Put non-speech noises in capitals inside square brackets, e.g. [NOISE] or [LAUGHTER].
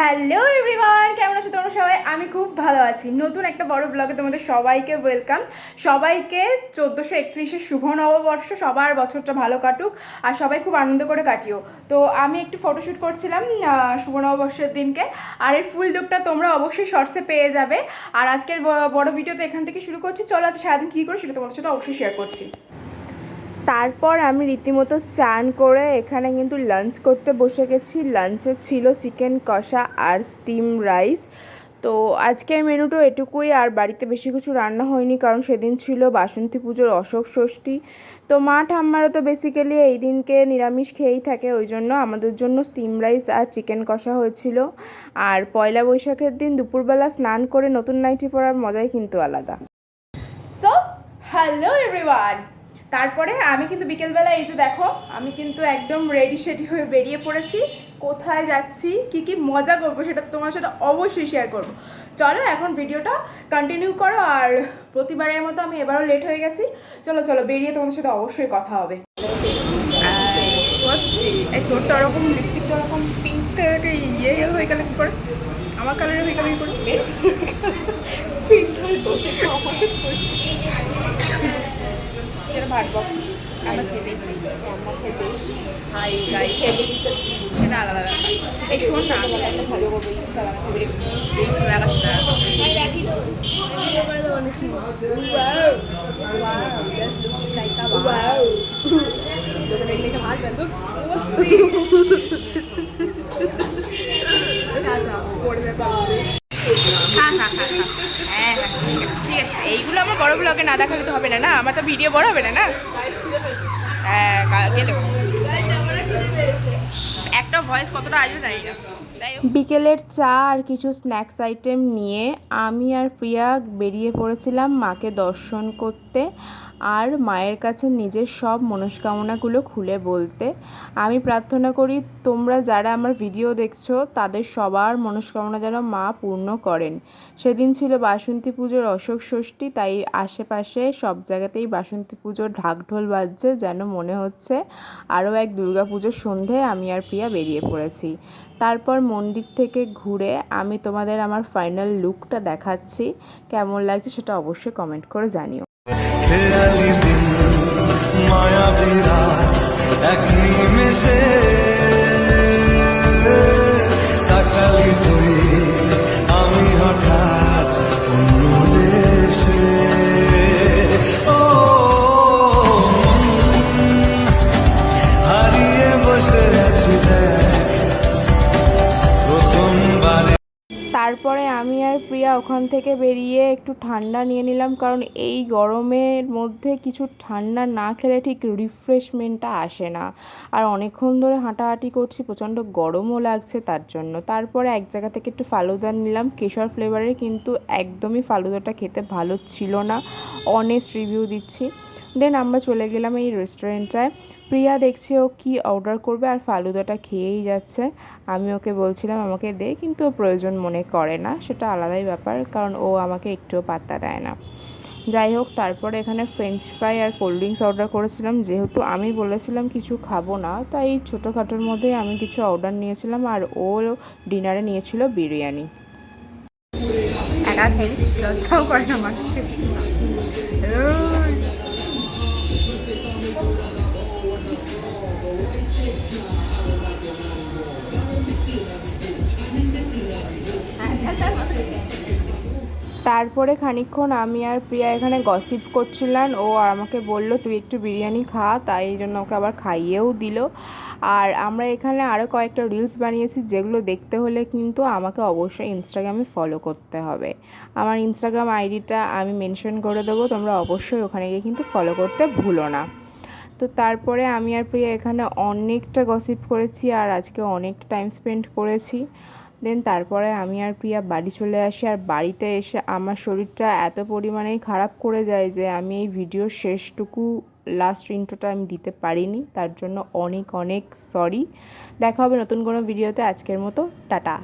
Hello everyone কেমন আছো তোমরা সবাই? আমি খুব ভালো আছি। নতুন একটা বড় ব্লগে তোমাদের সবাইকে ওয়েলকাম সবাইকে চোদ্দোশো একত্রিশে শুভ নববর্ষ। সবার বছরটা ভালো কাটুক আর সবাই খুব আনন্দ করে কাটিও। তো আমি একটু ফটোশ্যুট করছিলাম শুভ নববর্ষের দিনকে। আর এর ফুল লুকটা তোমরা অবশ্যই শর্টসে পেয়ে যাবে। আর আজকের বড় ভিডিওটা এখান থেকে শুরু করছি। চলো আজকে সারাদিন কী করি সেটা তোমাদের সাথে অবশ্যই শেয়ার করছি। তারপর আমি রীতিমতো চান করে এখানে কিন্তু লাঞ্চ করতে বসে গেছি। লাঞ্চে ছিল চিকেন কষা আর স্টিম রাইস তো আজকের মেনুটা এটুকুই। আর বাড়িতে বেশি কিছু রান্না হয়নি, কারণ সেদিন ছিল বাসন্তী পুজোর অশোক ষষ্ঠী। তো মা ঠাম্মারা তো বেসিক্যালি এই দিনকে নিরামিষ খেয়েই থাকে, ওই জন্য আমাদের জন্য স্টিম রাইস আর চিকেন কষা হয়েছিল। আর পয়লা বৈশাখের দিন দুপুরবেলা স্নান করে নতুন নাইটি পরার মজাই কিন্তু আলাদা। সো হ্যালো এভরিওয়ান তারপরে আমি কিন্তু বিকেলবেলা এই যে দেখো আমি কিন্তু একদম রেডি সেডি হয়ে বেরিয়ে পড়েছি। কোথায় যাচ্ছি কি কি মজা করব সেটা তোমার সাথে অবশ্যই শেয়ার করব। চলো এখন ভিডিওটা কন্টিনিউ করো আর প্রতিবারের মতো আমি এবারও লেট হয়ে গেছি। চলো চলো বেরিয়ে তোমাদের সাথে অবশ্যই কথা হবে। ওরকম লিপস্টিকটা ওরকম পিঙ্ক ইয়ে ইয়ে হয়ে গেলে কি করে? আমার কালারে হয়ে গেলে কি করে? [LAUGHS] পিঙ্ক হয়ে এটা ভাটবো আমরা খেতেছি। হাই গাই সেটা আলাদা এই শোন না আমি একটা ভিডিও করব ইনস্টাগ্রামে ছবি রেখেছি এই ছবি আঁকাচ্ছি তারা হ্যাঁ হ্যাঁ হ্যাঁ হ্যাঁ। হ্যাঁ ঠিক আছে ঠিক আছে। এইগুলো আমার বড় ব্লগে না দেখালে তো হবে না না? আমার তো ভিডিও বড় হবে না না? হ্যাঁ গেলে। একটা ভয়েস কতটা আসবে জানি না। বিকেলের চা আর কিছু স্ন্যাক্স আইটেম নিয়ে আমি আর প্রিয়া বেরিয়ে পড়েছিলাম মাকে দর্শন করতে আর মায়ের কাছে নিজের সব মনস্কামনাগুলো খুলে বলতে। আমি প্রার্থনা করি তোমরা যারা আমার ভিডিও দেখছ, তাদের সবার মনস্কামনা যেন মা পূর্ণ করেন। সেদিন ছিল বাসন্তী পুজোর অশোক ষষ্ঠী, তাই আশেপাশে সব জায়গাতেই বাসন্তী পুজোর ঢাকঢোল বাজছে যেন মনে হচ্ছে আরও এক দুর্গা পুজোর সন্ধে আমি আর প্রিয়া বেরিয়ে পড়েছি। তারপর মন্দির থেকে ঘুরে আমি তোমাদের আমার ফাইনাল লুকটা দেখাচ্ছি। কেমন লাগছে সেটা অবশ্যই কমেন্ট করে জানিও। তারপরে আমি আর প্রিয়া ওখান থেকে বেরিয়ে একটু ঠান্ডা নিয়ে নিলাম, কারণ এই গরমের মধ্যে কিছু ঠান্ডা না খেলে ঠিক রিফ্রেশমেন্টটা আসে না। আর অনেকক্ষণ ধরে হাঁটাহাঁটি করছি, প্রচণ্ড গরমও লাগছে তার জন্য। তারপরে এক জায়গা থেকে একটু ফালুদা নিলাম, কেশর ফ্লেভারের কিন্তু একদমই ফালুদাটা খেতে ভালো ছিল না। অনেস্ট রিভিউ দিচ্ছি। দেন আমরা চলে গেলাম এই রেস্টুরেন্টটায় প্রিয়া দেখছি ও কি অর্ডার করবে আর ফালুদাটা খেয়েই যাচ্ছে। আমি ওকে বলছিলাম, আমাকে দে, কিন্তু ও প্রয়োজন মনে করে না। সেটা আলাদাই ব্যাপার, কারণ ও আমাকে একটুও পাত্তা দেয় না। যাই হোক, তারপরে এখানে ফ্রেঞ্চ ফ্রাই আর কোল্ড ড্রিঙ্কস অর্ডার করেছিলাম। যেহেতু আমি বলেছিলাম কিছু খাব না, তাই ছোটোখাটোর মধ্যেই আমি কিছু অর্ডার নিয়েছিলাম আর ও ডিনারে নিয়েছিল বিরিয়ানি। একা খেয়ে, লজ্জাও করে তারপরে খানিকক্ষণ আমি আর প্রিয়া এখানে গসিপ করছিলাম। ও আমাকে বলল, তুই একটু বিরিয়ানি খা। তাই এই জন্য ওকে আবার খাইয়েও দিল। আর আমরা এখানে আরও কয়েকটা রিলস বানিয়েছি, যেগুলো দেখতে হলে কিন্তু আমাকে অবশ্যই ইনস্টাগ্রামে ফলো করতে হবে। আমার ইনস্টাগ্রাম আইডিটা আমি মেনশন করে দেবো, তোমরা অবশ্যই ওখানে গিয়ে কিন্তু ফলো করতে ভুলো না। তো তারপরে আমি আর প্রিয়া এখানে অনেকটা গসিপ করেছি আর আজকে অনেক টাইম স্পেন্ড করেছি। দেন তারপরে আমি আর প্রিয়া বাড়ি চলে আসি। আর বাড়িতে এসে আমার শরীরটা এত পরিমাণেই খারাপ করে যায় যে আমি এই ভিডিওর শেষটুকু লাস্ট ইন্ট্রোটা আমি দিতে পারিনি। তার জন্য অনেক অনেক সরি দেখা হবে নতুন কোনো ভিডিওতে আজকের মতো, টাটা।